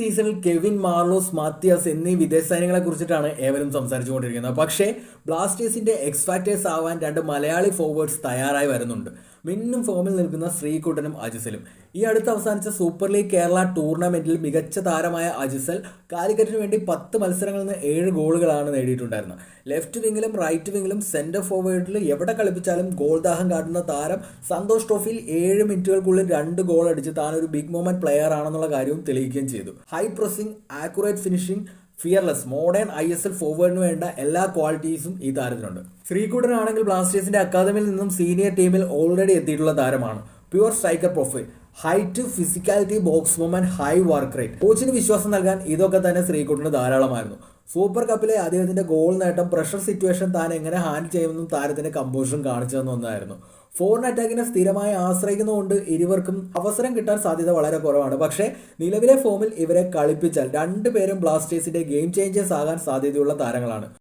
സീസണിൽ Kevin മാർലോസ് Mathias എന്നീ വിദേശ സൈന്യങ്ങളെ കുറിച്ചിട്ടാണ് ഏവരും സംസാരിച്ചുകൊണ്ടിരിക്കുന്നത്. പക്ഷേ ബ്ലാസ്റ്റേഴ്സിന്റെ എക്സ്ഫാക്ടേഴ്സ് ആവാൻ രണ്ട് മലയാളി ഫോർവേഡ്സ് തയ്യാറായി വരുന്നുണ്ട്. മിന്നും ഫോമിൽ നിൽക്കുന്ന ശ്രീകുട്ടനും അജിസലും. ഈ അടുത്ത് അവസാനിച്ച സൂപ്പർ ലീഗ് കേരള ടൂർണമെന്റിൽ മികച്ച താരമായ അജിസൽ കാലിക്കറ്റിന് വേണ്ടി പത്ത് മത്സരങ്ങളിൽ നിന്ന് ഏഴ് ഗോളുകളാണ് നേടിയിട്ടുണ്ടായിരുന്നത്. ലെഫ്റ്റ് വിങ്ങിലും റൈറ്റ് വിങ്ങിലും സെന്റർ ഫോർവേഡിൽ എവിടെ കളിപ്പിച്ചാലും ഗോൾ ദാഹം കാട്ടുന്ന താരം സന്തോഷ് ട്രോഫിയിൽ ഏഴ് മിനിറ്റുകൾക്കുള്ളിൽ രണ്ട് ഗോൾ അടിച്ച് താൻ ഒരു ബിഗ് മൊമെന്റ് പ്ലെയർ ആണെന്നുള്ള കാര്യവും തെളിയിക്കുകയും ചെയ്തു. High pressing accurate finishing fearless modern I S L ഫോർവേഡിന് വേണ്ട എല്ലാ ക്വാളിറ്റീസും ഈ താരത്തിനുണ്ട്. ശ്രീകുട്ടനാണെങ്കിൽ ബ്ലാസ്റ്റേഴ്സിന്റെ അക്കാദമിയിൽ നിന്നും സീനിയർ ടീമിൽ ഓൾറെഡി എത്തിയിട്ടുള്ള താരമാണ്. Pure striker profile height physicality box movement high work rate കോച്ചിന് വിശ്വാസം നൽകാൻ ഇതൊക്കെ തന്നെ ശ്രീകുട്ടിന് ധാരാളമായിരുന്നു. സൂപ്പർ കപ്പിലെ അദ്ദേഹത്തിന്റെ ഗോൾ നേട്ടം പ്രഷർ സിറ്റുവേഷൻ താൻ എങ്ങനെ ഹാൻഡിൽ ചെയ്യുമെന്നും താരത്തിന്റെ കമ്പോഷനും കാണിച്ചു തന്ന ഒന്നായിരുന്നു. ഫോറിൻ അറ്റാക്കിനെ സ്ഥിരമായി ആശ്രയിക്കുന്നതുകൊണ്ട് ഇരുവർക്കും അവസരം കിട്ടാൻ സാധ്യത വളരെ കുറവാണ്. പക്ഷേ നിലവിലെ ഫോമിൽ ഇവരെ കളിപ്പിച്ചാൽ രണ്ടുപേരും ബ്ലാസ്റ്റേഴ്സിന്റെ ഗെയിം ചേഞ്ചേഴ്സ് ആകാൻ സാധ്യതയുള്ള താരങ്ങളാണ്.